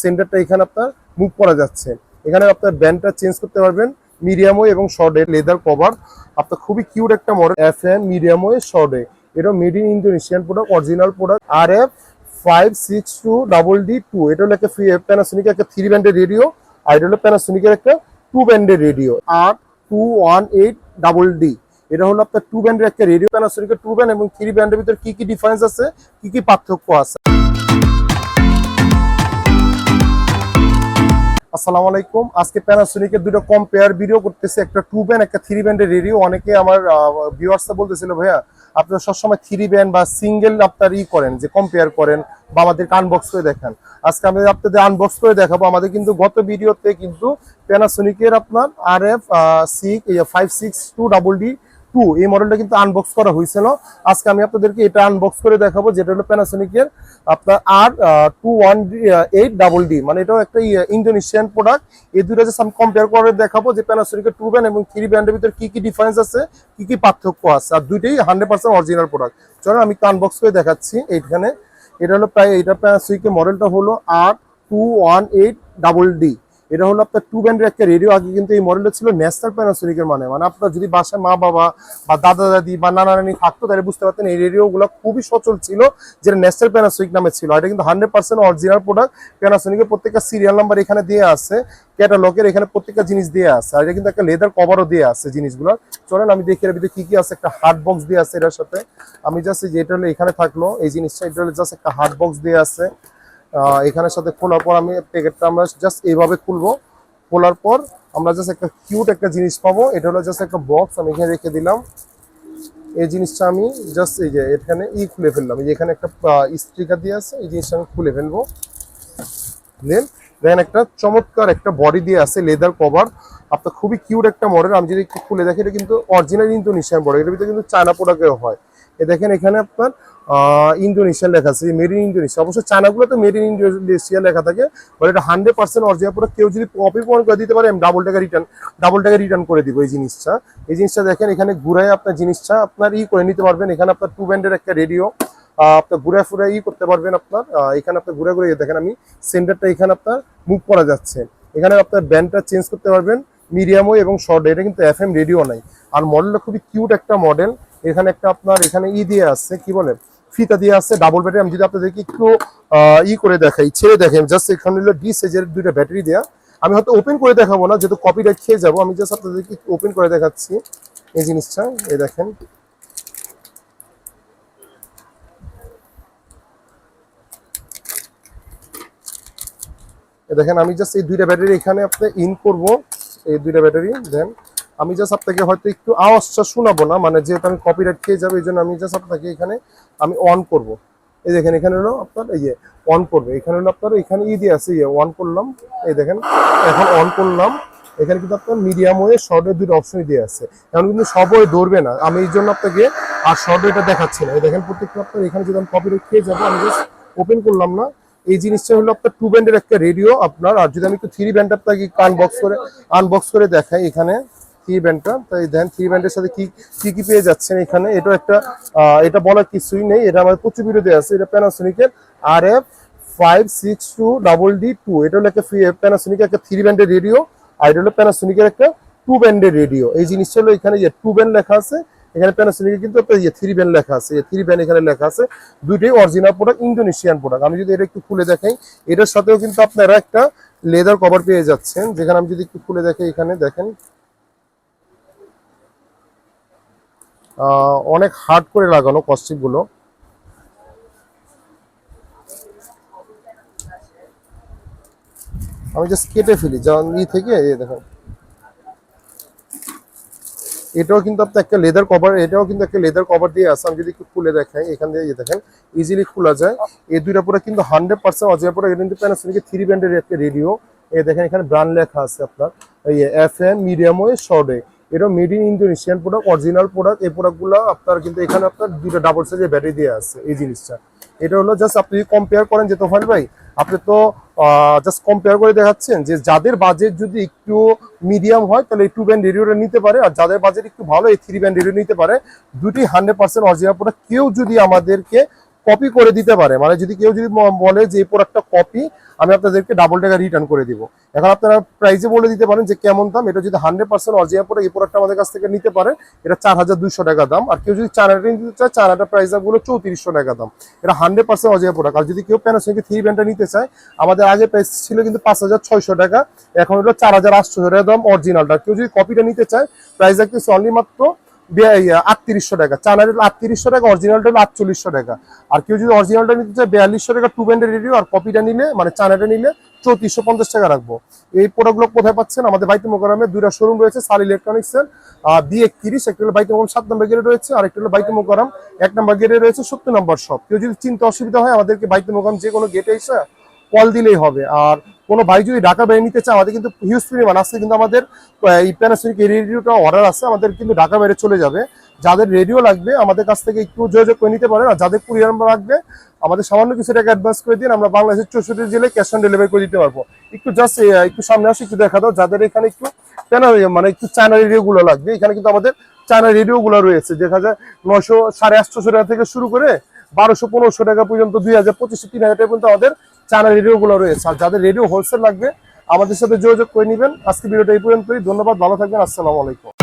সেন্টারটা এখানে আপনার মুভ করা যাচ্ছে। এখানে আপনার ব্যান্ডটা চেঞ্জ করতে পারবেন মিডিয়ামো এবং শর্টে লেদার কভার। আপনার খুবই কিউট একটা মডেল এফ এম মিডিয়ামো শর্টে এটা made in Indonesian product original product R F five six two double D two এটা হলো একটা প্যানাসোনিকের একটা থ্রি ব্যান্ডের রেডিও আর এটা হলো প্যানাসোনিকের একটা টু ব্যান্ডের radio R two one eight double D এটা হলো আপনার টু ব্যান্ডের একটা রেডিও প্যানাসোনিকের টু ব্যান্ড এবং থ্রি ব্যান্ডের ভিতরে কি কি ডিফারেন্স আছে, কি কি পার্থক্য আছে। আসসালামু আলাইকুম। আজকে প্যানাসোনিকের দুটো কম্পেয়ার ভিডিও করতেছি। একটা টু ব্যান্ড একটা থ্রি ব্যান্ডের রেডিও অনেকে আমার ভিউয়ার্সরা বলতেছিল, ভাইয়া, আপনারা সবসময় থ্রি ব্যান্ড বা সিঙ্গেল আপনার ই করেন, যে কম্পেয়ার করেন বা আমাদেরকে আনবক্স করে দেখান। আজকে আমি আপনাদের আনবক্স করে দেখাবো। আমাদের কিন্তু গত ভিডিওতে কিন্তু প্যানাসোনিকের আপনার R F six five six two double D two এই মডেলটা কিন্তু আনবক্স করা হয়েছিল। আজকে আমি আপনাদেরকে এটা আনবক্স করে দেখাবো, যেটা হলো প্যানাসোনিকের আপনার R two one eight double D মানে এটাও একটা ইন্দোনেশিয়ান প্রোডাক্ট এই দুটো জাস্ট আমি কম্পেয়ার করে দেখাবো, যে প্যানাসোনিকের টু ব্যান্ড এবং থ্রি ব্যান্ডের ভিতরে কি কি ডিফারেন্স আছে, কি কি পার্থক্য আছে, আর দুইটাই হান্ড্রেড পার্সেন্ট অরিজিনাল প্রোডাক্ট চলো আমি আনবক্স করে দেখাচ্ছি এইখানে। এটা হলো প্রায় এটা প্যানাসোনিকের মডেলটা হলো R two one eight double D এটা হলো আপনার টু ব্যান্ডের একটা রেডিও আগে কিন্তু এই মডেলটা ছিল ন্যাশনাল প্যানাসোনিকের মানে। মানে আপনার যদি বাসায় মা বাবা বা দাদা দাদি বা নানা নানি থাকতো, তাহলে বুঝতে পারতেন এই রেডিওগুলো খুবই সচল ছিল, যেটা ন্যাশনাল প্যানাসোনিক নামে ছিল। এটা কিন্তু হান্ড্রেড পার্সেন্ট অরিজিনাল প্রোডাক্ট প্যানাসোনিকের প্রত্যেকটা সিরিয়াল নাম্বার এখানে দিয়ে আছে ক্যাটালগের এখানে প্রত্যেকটা জিনিস দিয়ে আছে। আর এটা কিন্তু একটা লেদার কভারও দিয়ে আছে জিনিসগুলো চলেন আমি দেখি এর ভিতরে কি কি আছে, একটা হার্ড বক্স দিয়ে আছে এটার সাথে। আমি জাস্ট যেটা হলো, এখানে থাকল, এই জিনিসটা, এটা হলো জাস্ট একটা হার্ড বক্স দিয়ে আছে। এখানের সাথে খোলার পর আমি প্যাকেটটা আমরা জাস্ট এইভাবে খুলবো। খোলার পর আমরা জাস্ট একটা কিউট একটা জিনিস পাবো। এটা হলো জাস্ট একটা বক্স আমি এখানে রেখে দিলাম। এই জিনিসটা আমি জাস্ট এই যে এখানে ই খুলে ফেললাম। এই যে এখানে একটা স্টিকার দিয়ে আছে, এই জিনিসটা আমি খুলে ফেলব। দেন দেখেন একটা চমৎকার একটা বডি দিয়ে আছে লেদার কভার আপনার খুবই কিউট একটা মডেল আমি যদি খুলে দেখি, এটা কিন্তু অরিজিনাল ইন্দোনেশিয়ান বডি। এটার ভিতরে কিন্তু চায়না প্রোডাক্টেও হয়। এ দেখেন এখানে আপনার ইন্দোনেশিয়ান লেখা আছে মেড ইন ইন্দোনেশিয়া অবশ্য চায়নাগুলো তো মেড ইন ইন্দোনেশিয়া লেখা থাকে বাট এটা হান্ড্রেড পার্সেন্ট অরিজিনাল প্রোডাক্ট কেউ যদি কপি প্রমাণ করে দিতে পারে, আমি ডাবল টাকা রিটার্ন ডাবল টাকা রিটার্ন করে দিব এই জিনিসটা। এই জিনিসটা দেখেন, এখানে ঘুরায় আপনার জিনিসটা আপনার ই করে নিতে পারবেন। এখানে আপনার টু ব্যান্ডের একটা রেডিও আপনার ঘুরে ফুরে ই করতে পারবেন আপনার। এখানে আপনার ঘুরে ঘুরে দেখেন আমি সেন্টারটা এখানে আপনার মুভ করা যাচ্ছে। এখানে আপনার ব্যান্ডটা চেঞ্জ করতে পারবেন মিডিয়ামও এবং শর্ট এটা কিন্তু এফ এম রেডিও নাই। আর মডেলটা খুবই কিউট একটা মডেল এখানে একটা আপনার, এখানে ই দিয়ে আসছে, কি বলে? ফিতা দিয়ে আছে ডাবল ব্যাটারি আমি যদি আপনাদেরকে একটু ই করে দেখাই, ছেড়ে দেখেন জাস্ট এখানে হলো ডি সেজের দুইটা ব্যাটারি দেওয়া আমি হয়তো ওপেন করে দেখাবো না, যেহেতু কপিটা খেয়ে যাব, আমি জাস্ট আপনাদেরকে একটু ওপেন করে দেখাচ্ছি এই জিনিসটা, এই দেখেন। দেখেন, আমি জাস্ট এই দুইটা ব্যাটারি এখানে আপনি ইন করব, এই দুইটা ব্যাটারি দেন আমি জাস্ট আপনাকে হয়তো একটু আওয়াজটা শোনাবো না মানে যেহেতু আমি কপিরাইট খেয়ে যাব এই জন্য আমি জাস্ট আপনাকে এখানে আমি অন করব। এই দেখেন, এখানে হলো আপনার ইয়ে অন করবে। এখানে হলো আপনার, এখানে ই দিয়ে আছে ইয়ে অন করলাম। এই দেখেন, এখন অন করলাম। এখানে কিন্তু আপনার মিডিয়াম ওয়ে শর্ট ওয়ে দুটো অপশনই দিয়ে আছে। এখন কিন্তু সব ওয়ে ধরবে না। আমি এই জন্য আপনাকে আর শর্ট ওয়েটা দেখাচ্ছি না। এই দেখেন, প্রত্যেকটা আপনার এখানে যদি আমি কপিরাইট খেয়ে যাব, আমি জাস্ট ওপেন করলাম না। এই জিনিসটা হলো আপনার টু ব্যান্ডের একটা রেডিও আপনার, আর যদি আমি একটু থ্রি ব্যান্ড আপনাকে আনবক্স করে আনবক্স করে দেখাই এখানে। থ্রি ব্যান্ডটা তাই দেন থ্রি ব্যান্ডের সাথে কি কি কি পেয়ে যাচ্ছেন এখানে? এটা একটা এটা বলার কিছুই নেই। এটা আমার প্রচুর বিরোধী আছে। এটা প্যানাসোনিকের R F five six two double D two এটা হলো একটা প্যানাসোনিকের একটা থ্রি ব্যান্ডের রেডিও আর এটা হলো প্যানাসোনিকের একটা টু ব্যান্ডের রেডিও এই জিনিসটা হলো এখানে যে টু ব্যান্ড লেখা আছে, এখানে প্যানাসোনিকের কিন্তু একটা ইয়ে থ্রি ব্যান্ড লেখা আছে। থ্রি ব্যান্ড এখানে লেখা আছে। দুইটাই অরিজিনাল প্রোডাক্ট ইন্দোনেশিয়ান প্রোডাক্ট আমি যদি এটা একটু খুলে দেখাই, এটার সাথেও কিন্তু আপনারা একটা লেদার কভার পেয়ে যাচ্ছেন। যেখানে আমি যদি একটু খুলে দেখাই, এখানে দেখেন অনেক হার্ড করে লাগানো কস্টিপগুলো। আমি জাস্ট কেটে ফেলি ই থেকে দেখেন এটাও কিন্তু আপনার একটা লেদার কভার এটাও কিন্তু একটা লেদার কভার দিয়ে আছে। আমি যদি একটু খুলে দেখাই, এখান দিয়ে দেখেন ইজিলি খোলা যায়। এই দুইটা পুরো কিন্তু হান্ড্রেড পার্সেন্ট অজিয়া পুরো এটা কিন্তু প্যানাসোনিকের থ্রি ব্যান্ডের একটা রেডিও এ দেখেন, এখানে ব্র্যান্ড লেখা আছে আপনার। এই এফ এম মিডিয়াম ওয়ে শর্টে এটা made in Indonesian product original product এই প্রোডাক্টগুলো আপনার কিন্তু এখানে আপনার দুটো ডাবল সাইজের ব্যাটারি দিয়ে আছে, এই জিনিসটা। এটা হলো জাস্ট আপনি কম্পেয়ার করেন যে তোফান ভাই, আপনি তো জাস্ট কম্পেয়ার করে দেখাচ্ছেন যে যাদের বাজেট যদি একটু মিডিয়াম হয়, তাহলে এই টু ব্যান্ড রেডিওটা নিতে পারে, আর যাদের বাজেট একটু ভালো, এই থ্রি ব্যান্ড রেডিও নিতে পারে, দুটি হান্ড্রেড পার্সেন্ট অরিজিনাল প্রোডাক্ট কেউ যদি আমাদেরকে কপি করে দিতে পারে। মানে যদি কেউ যদি বলে যে, এই প্রোডাক্টটা কপি আমি আপনাদেরকে ডাবল টাকা রিটার্ন করে দিব। এখন আপনারা প্রাইসে বলে দিতে পারেন যে, কেমন দাম? এটা যদি হান্ড্রেড পার্সেন্ট অরিজিনাল প্রোডাক্ট এই প্রোডাক্টটা আমাদের কাছ থেকে নিতে পারে, এটা চার হাজার দুইশো টাকা দাম। আর কেউ যদি চায়নাটা নিতে চায় চায়নাটা প্রাইস দামগুলো চৌত্রিশশো টাকা দাম। এটা হান্ড্রেড পার্সেন্ট অরিজিনাল প্রোডাক্ট আর যদি কেউ প্যানাসোনিক থ্রি ব্যান্ডটা নিতে চায়, আমাদের আগে প্রাইস ছিল কিন্তু পাঁচ হাজার ছয়শো টাকা। এখন হলো চার হাজার আটশো টাকা দাম অরিজিনালটা কেউ যদি কপিটা নিতে চায় প্রাইস রাখতেছে অনলি মাত্র আটত্রিশশো টাকা। চায়নার আটত্রিশশো টাকা অরিজিনালটা হলো আটচল্লিশশো টাকা। আর কেউ যদি অরিজিনালটা নিতে চায়, বিয়াল্লিশশো টাকা টু ব্যান্ডের রেডিও আর কপিটা নিলে মানে চানাটা নিলে, চৌত্রিশশো পঞ্চাশ টাকা রাখব। এই প্রোডাক্টগুলো কোথায় পাচ্ছেন? আমাদের বাইতে মোকারামে দুইটা শোরুম রয়েছে সাল ইলেকট্রনিক্সের বি একত্রিশ, একটা হলো বাইতে মোকারাম সাত নম্বর গেটে রয়েছে, আর একটা হলো বাইতে মোকারাম এক নম্বর গেটে রয়েছে সত্তর নম্বর শপ কেউ যদি চিন্তা অসুবিধা হয়, আমাদেরকে বাইতে মোকারাম যে কোনো গেটে এসে কল দিলেই হবে। আর কোনো ভাই যদি ঢাকা বাইরে নিতে চায়, আমাদের কিন্তু হিউজ পরিমাণ আছে, কিন্তু আমাদের এই প্যানাসোনিক রেডিওটা অর্ডার আছে, আমাদের কিন্তু ঢাকা বাইরে চলে যাবে। যাদের রেডিও লাগবে, আমাদের কাছ থেকে একটু যোগাযোগ করে নিতে পারেন, আর যাদের কুরিয়ার লাগবে, আমাদের সামান্য কিছু টাকা অ্যাডভান্স করে দিন, আমরা বাংলাদেশের চৌষট্টি জেলায় ক্যাশ অন ডেলিভারি করে দিতে পারব। একটু জাস্ট একটু সামনে আসে, একটু দেখা দাও, যাদের এখানে একটু কেন মানে একটু চায়না রেডিও গুলো লাগবে, এখানে কিন্তু আমাদের চায়না রেডিও গুলো রয়েছে। দেখা যায় নশো সাড়ে আটশোশো টাকা থেকে শুরু করে বারোশো পনেরোশো টাকা পর্যন্ত, দুই হাজার পঁচিশশো, তিন হাজার টাকা পর্যন্ত আমাদের চায়না রেডিও গুলো রয়েছে। আর যাদের রেডিও হোলসেল লাগবে, আমাদের সাথে যোগাযোগ করে নেবেন। আজকে ভিডিওটা এই পর্যন্তই। ধন্যবাদ, ভালো থাকবেন। আসসালামু আলাইকুম।